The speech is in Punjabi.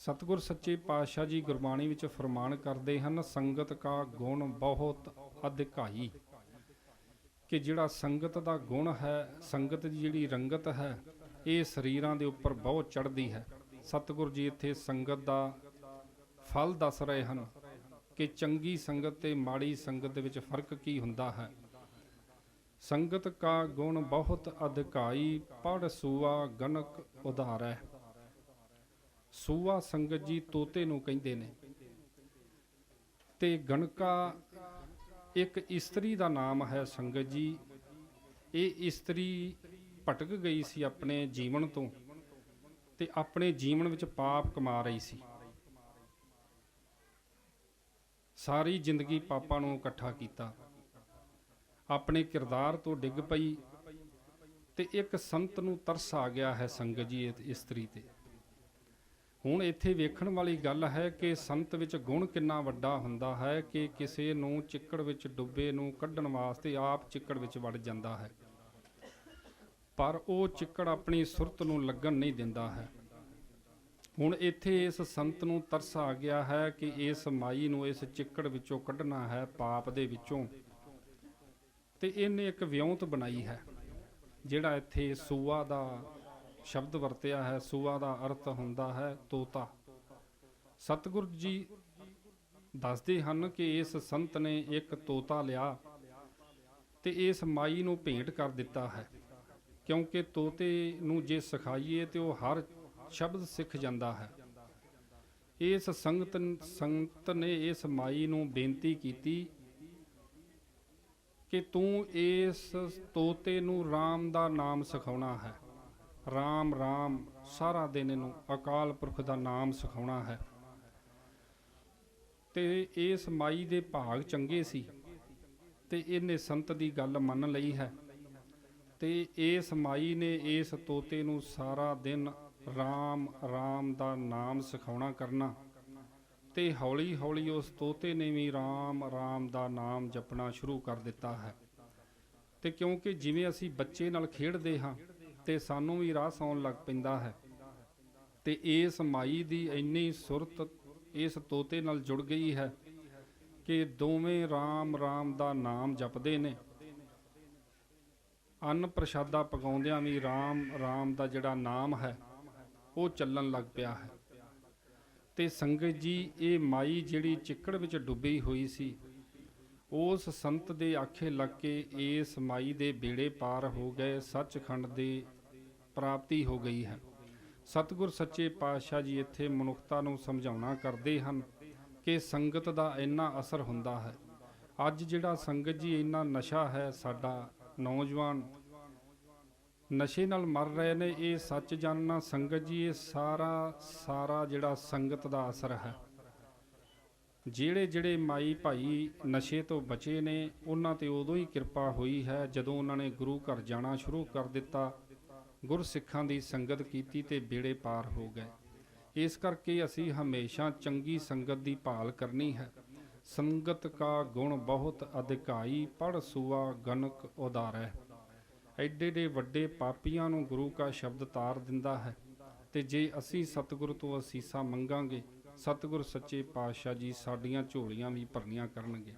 ਸਤਿਗੁਰ ਸੱਚੇ ਪਾਤਸ਼ਾਹ ਜੀ ਗੁਰਬਾਣੀ ਵਿੱਚ ਫਰਮਾਨ ਕਰਦੇ ਹਨ, ਸੰਗਤ ਕਾ ਗੁਣ ਬਹੁਤ ਅਧਿਕਾਈ। ਕਿ ਜਿਹੜਾ ਸੰਗਤ ਦਾ ਗੁਣ ਹੈ, ਸੰਗਤ ਦੀ ਜਿਹੜੀ ਰੰਗਤ ਹੈ, ਇਹ ਸਰੀਰਾਂ ਦੇ ਉੱਪਰ ਬਹੁਤ ਚੜ੍ਹਦੀ ਹੈ। ਸਤਿਗੁਰ ਜੀ ਇੱਥੇ ਸੰਗਤ ਦਾ ਫਲ ਦੱਸ ਰਹੇ ਹਨ ਕਿ ਚੰਗੀ ਸੰਗਤ ਤੇ ਮਾੜੀ ਸੰਗਤ ਦੇ ਵਿੱਚ ਫ਼ਰਕ ਕੀ ਹੁੰਦਾ ਹੈ। ਸੰਗਤ ਕਾ ਗੁਣ ਬਹੁਤ ਅਧਿਕਾਈ ਪੜ ਸੂਆ ਗਨਕ ਉਧਾਰੈ। ਸੂਆ ਸੰਗਤ ਜੀ ਤੋਤੇ ਨੂੰ ਕਹਿੰਦੇ ਨੇ। ਤੇ ਗਣਕਾ ਇੱਕ ਇਸਤਰੀ ਦਾ ਨਾਮ ਹੈ ਸੰਗਤ ਜੀ। ਇਹ ਇਸਤਰੀ ਭਟਕ ਗਈ ਸੀ ਆਪਣੇ ਜੀਵਨ ਤੋਂ ਤੇ ਆਪਣੇ ਜੀਵਨ ਵਿੱਚ ਪਾਪ ਕਮਾ ਰਹੀ ਸੀ। ਸਾਰੀ ਜ਼ਿੰਦਗੀ ਪਾਪਾਂ ਨੂੰ ਇਕੱਠਾ ਕੀਤਾ। ਆਪਣੇ ਕਿਰਦਾਰ ਤੋਂ ਡਿੱਗ ਪਈ ਤੇ ਇੱਕ ਸੰਤ ਨੂੰ ਤਰਸ ਆ ਗਿਆ ਹੈ ਸੰਗਤ ਜੀ ਇਹ ਇਸਤਰੀ ਤੇ। ਹੁਣ ਇੱਥੇ ਵੇਖਣ ਵਾਲੀ ਗੱਲ ਹੈ ਕਿ ਸੰਤ ਵਿੱਚ ਗੁਣ ਕਿੰਨਾ ਵੱਡਾ ਹੁੰਦਾ ਹੈ ਕਿ ਕਿਸੇ ਨੂੰ ਚਿੱਕੜ ਵਿੱਚ ਡੁੱਬੇ ਨੂੰ ਕੱਢਣ ਵਾਸਤੇ ਆਪ ਚਿੱਕੜ ਵਿੱਚ ਵੜ ਜਾਂਦਾ ਹੈ। ਪਰ ਉਹ ਚਿੱਕੜ ਆਪਣੀ ਸੁਰਤ ਨੂੰ ਲੱਗਣ ਨਹੀਂ ਦਿੰਦਾ ਹੈ। ਹੁਣ ਇੱਥੇ ਇਸ ਸੰਤ ਨੂੰ ਤਰਸ ਆ ਗਿਆ ਹੈ ਕਿ ਇਸ ਮਾਈ ਨੂੰ ਇਸ ਚਿੱਕੜ ਵਿੱਚੋਂ ਕੱਢਣਾ ਹੈ, ਪਾਪ ਦੇ ਵਿੱਚੋਂ। ਤੇ ਇਹਨੇ ਇੱਕ ਵਿਉਂਤ ਬਣਾਈ ਹੈ, ਜਿਹੜਾ ਇੱਥੇ ਸੂਆ ਦਾ ਸ਼ਬਦ ਵਰਤਿਆ ਹੈ, ਸੂਆ ਦਾ ਅਰਥ ਹੁੰਦਾ ਹੈ ਤੋਤਾ। ਸਤਿਗੁਰ ਜੀ ਦੱਸਦੇ ਹਨ ਕਿ ਇਸ ਸੰਤ ਨੇ ਇੱਕ ਤੋਤਾ ਲਿਆ ਤੇ ਇਸ ਮਾਈ ਨੂੰ ਭੇਂਟ ਕਰ ਦਿੱਤਾ ਹੈ, ਕਿਉਂਕਿ ਤੋਤੇ ਨੂੰ ਜੇ ਸਿਖਾਈਏ ਤੇ ਉਹ ਹਰ ਸ਼ਬਦ ਸਿੱਖ ਜਾਂਦਾ ਹੈ। ਇਸ ਸੰਗਤ ਸੰਗਤ ਨੇ ਇਸ ਮਾਈ ਨੂੰ ਬੇਨਤੀ ਕੀਤੀ ਕਿ ਤੂੰ ਇਸ ਤੋਤੇ ਨੂੰ RAM ਦਾ ਨਾਮ ਸਿਖਾਉਣਾ ਹੈ। RAM RAM ਸਾਰਾ ਦਿਨ ਇਹਨੂੰ ਅਕਾਲ ਪੁਰਖ ਦਾ ਨਾਮ ਸਿਖਾਉਣਾ ਹੈ। ਤੇ ਇਸ ਮਾਈ ਦੇ ਭਾਗ ਚੰਗੇ ਸੀ ਤੇ ਇਹਨੇ ਸੰਤ ਦੀ ਗੱਲ ਮੰਨ ਲਈ ਹੈ। ਤੇ ਇਸ ਮਾਈ ਨੇ ਇਸ ਤੋਤੇ ਨੂੰ ਸਾਰਾ ਦਿਨ RAM RAM ਦਾ ਨਾਮ ਸਿਖਾਉਣਾ ਕਰਨਾ ਤੇ ਹੌਲੀ ਹੌਲੀ ਉਸ ਤੋਤੇ ਨੇ ਵੀ RAM RAM ਦਾ ਨਾਮ ਜਪਣਾ ਸ਼ੁਰੂ ਕਰ ਦਿੱਤਾ ਹੈ। ਤੇ ਕਿਉਂਕਿ ਜਿਵੇਂ ਅਸੀਂ ਬੱਚੇ ਨਾਲ ਖੇਡਦੇ ਹਾਂ ਤੇ ਸਾਨੂੰ ਵੀ ਰਾਹ ਸੌਣ ਲੱਗ ਪੈਂਦਾ ਹੈ। ਤੇ ਇਸ ਮਾਈ ਦੀ ਇੰਨੀ ਸੁਰਤ ਇਸ ਤੋਤੇ ਨਾਲ ਜੁੜ ਗਈ ਹੈ ਕਿ ਦੋਵੇਂ RAM RAM ਦਾ ਨਾਮ ਜਪਦੇ ਨੇ। ਅੰਨ ਪ੍ਰਸ਼ਾਦਾ ਪਕਾਉਂਦਿਆਂ ਵੀ RAM RAM ਦਾ ਜਿਹੜਾ ਨਾਮ ਹੈ, ਉਹ ਚੱਲਣ ਲੱਗ ਪਿਆ ਹੈ। ਤੇ ਸੰਗਤ ਜੀ, ਇਹ ਮਾਈ ਜਿਹੜੀ ਚਿੱਕੜ ਵਿੱਚ ਡੁੱਬੀ ਹੋਈ ਸੀ ਉਸ ਸੰਤ ਦੇ ਆਖੇ ਲੱਗ ਕੇ ਇਸ ਮਾਈ ਦੇ ਬੇੜੇ ਪਾਰ ਹੋ ਗਏ, ਸੱਚਖੰਡ ਦੇ ਪ੍ਰਾਪਤੀ ਹੋ ਗਈ ਹੈ। ਸਤਿਗੁਰ ਸੱਚੇ ਪਾਤਸ਼ਾਹ ਜੀ ਇੱਥੇ ਮਨੁੱਖਤਾ ਨੂੰ ਸਮਝਾਉਣਾ ਕਰਦੇ ਹਨ ਕਿ ਸੰਗਤ ਦਾ ਇੰਨਾ ਅਸਰ ਹੁੰਦਾ ਹੈ। ਅੱਜ ਜਿਹੜਾ ਸੰਗਤ ਜੀ ਇੰਨਾ ਨਸ਼ਾ ਹੈ, ਸਾਡਾ ਨੌਜਵਾਨ ਨਸ਼ੇ ਨਾਲ ਮਰ ਰਹੇ ਨੇ, ਇਹ ਸੱਚ ਜਾਣਨਾ ਸੰਗਤ ਜੀ, ਇਹ ਸਾਰਾ ਸਾਰਾ ਜਿਹੜਾ ਸੰਗਤ ਦਾ ਅਸਰ ਹੈ। ਜਿਹੜੇ ਜਿਹੜੇ ਮਾਈ ਭਾਈ ਨਸ਼ੇ ਤੋਂ ਬਚੇ ਨੇ, ਉਹਨਾਂ ਤੇ ਉਦੋਂ ਹੀ ਕਿਰਪਾ ਹੋਈ ਹੈ ਜਦੋਂ ਉਹਨਾਂ ਨੇ ਗੁਰੂ ਘਰ ਜਾਣਾ ਸ਼ੁਰੂ ਕਰ ਦਿੱਤਾ। ਗੁਰਸਿੱਖਾਂ ਦੀ ਸੰਗਤ ਕੀਤੀ ਤੇ ਬੇੜੇ ਪਾਰ ਹੋ ਗਏ। ਇਸ ਕਰਕੇ ਅਸੀਂ ਹਮੇਸ਼ਾ ਚੰਗੀ ਸੰਗਤ ਦੀ ਭਾਲ ਕਰਨੀ ਹੈ। ਸੰਗਤ ਕਾ ਗੁਣ ਬਹੁਤ ਅਧਿਕਾਈ ਪੜ ਸੂਆ ਗਨਕ ਉਦਾਰੈ। ਐਡੇ ਦੇ ਵੱਡੇ ਪਾਪੀਆਂ ਨੂੰ ਗੁਰੂ ਕਾ ਸ਼ਬਦ ਤਾਰ ਦਿੰਦਾ ਹੈ ਤੇ ਜੇ ਅਸੀਂ ਸਤਿਗੁਰੂ ਤੋਂ ਅਸੀਸਾਂ ਮੰਗਾਂਗੇ ਸਤਿਗੁਰ ਸੱਚੇ ਪਾਤਸ਼ਾਹ ਜੀ ਸਾਡੀਆਂ ਝੋਲੀਆਂ ਵੀ ਭਰਨੀਆਂ ਕਰਨਗੇ।